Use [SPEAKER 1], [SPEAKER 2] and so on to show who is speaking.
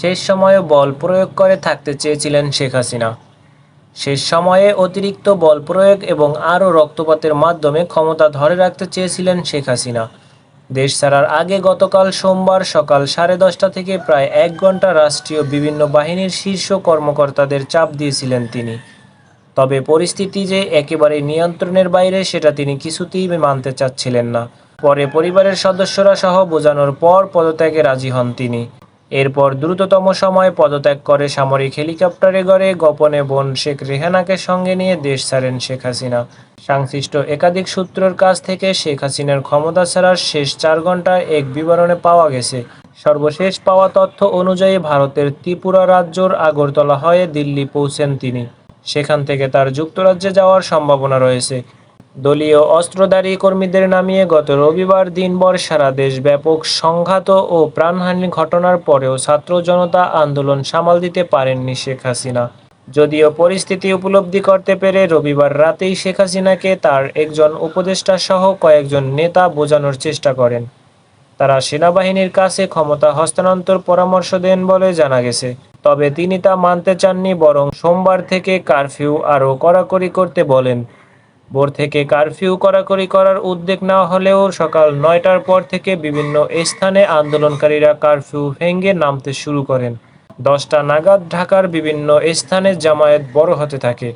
[SPEAKER 1] শেষ সময়ে বল প্রয়োগ করে থাকতে চেয়েছিলেন শেখ হাসিনা। শেষ সময়ে অতিরিক্ত বল প্রয়োগ এবং আরও রক্তপাতের মাধ্যমে ক্ষমতা ধরে রাখতে চেয়েছিলেন শেখ হাসিনা। দেশ ছাড়ার আগে গতকাল সোমবার সকাল সাড়ে দশটা থেকে প্রায় এক ঘণ্টা রাষ্ট্রীয় বিভিন্ন বাহিনীর শীর্ষ কর্মকর্তাদের চাপ দিয়েছিলেন তিনি। তবে পরিস্থিতি যে একেবারে নিয়ন্ত্রণের বাইরে সেটা তিনি কিছুতেই মানতে চাচ্ছিলেন না। পরে পরিবারের সদস্যরা সহ বোঝানোর পর পদত্যাগে রাজি হন তিনি। এরপর দ্রুততম সময়ে পদত্যাগ করে সামরিক হেলিকপ্টারে গড়ে গোপনে বোন শেখ রেহানাকে সঙ্গে নিয়ে দেশ ছাড়েন শেখ হাসিনা। সংশ্লিষ্ট একাধিক সূত্রের কাছ থেকে শেখ হাসিনার ক্ষমতা ছাড়ার শেষ চার ঘন্টায় এক বিবরণে পাওয়া গেছে। সর্বশেষ পাওয়া তথ্য অনুযায়ী ভারতের ত্রিপুরা রাজ্যর আগরতলা হয়ে দিল্লি পৌঁছেন তিনি। সেখান থেকে তার যুক্তরাজ্যে যাওয়ার সম্ভাবনা রয়েছে। দলীয় অস্ত্রধারী কর্মীদের নামিয়ে গত রবিবার দিনভর সারা দেশ ব্যাপক সংঘাত ও প্রাণহানির ঘটনার পরেও ছাত্র জনতা আন্দোলন সামাল দিতে পারেননি শেখ হাসিনা। যদিও পরিস্থিতি উপলব্ধি করতে পেরে রবিবার রাতেই শেখ হাসিনাকে তার একজন উপদেষ্টা সহ কয়েকজন নেতা বোঝানোর চেষ্টা করেন। তারা সেনাবাহিনীর কাছে ক্ষমতা হস্তান্তর পরামর্শ দেন বলে জানা গেছে। তবে তিনি তা মানতে চাননি, বরং সোমবার থেকে কারফিউ আরও কড়াকড়ি করতে বলেন। ভোর থেকে কারফিউ কড়াকড়ি করার উদ্যোগ না হলেও সকাল নয়টার পর থেকে বিভিন্ন স্থানে আন্দোলনকারীরা কারফিউ ভেঙে নামতে শুরু করেন। দশটা নাগাদ ঢাকার বিভিন্ন স্থানে জামায়াত বড় হতে থাকে।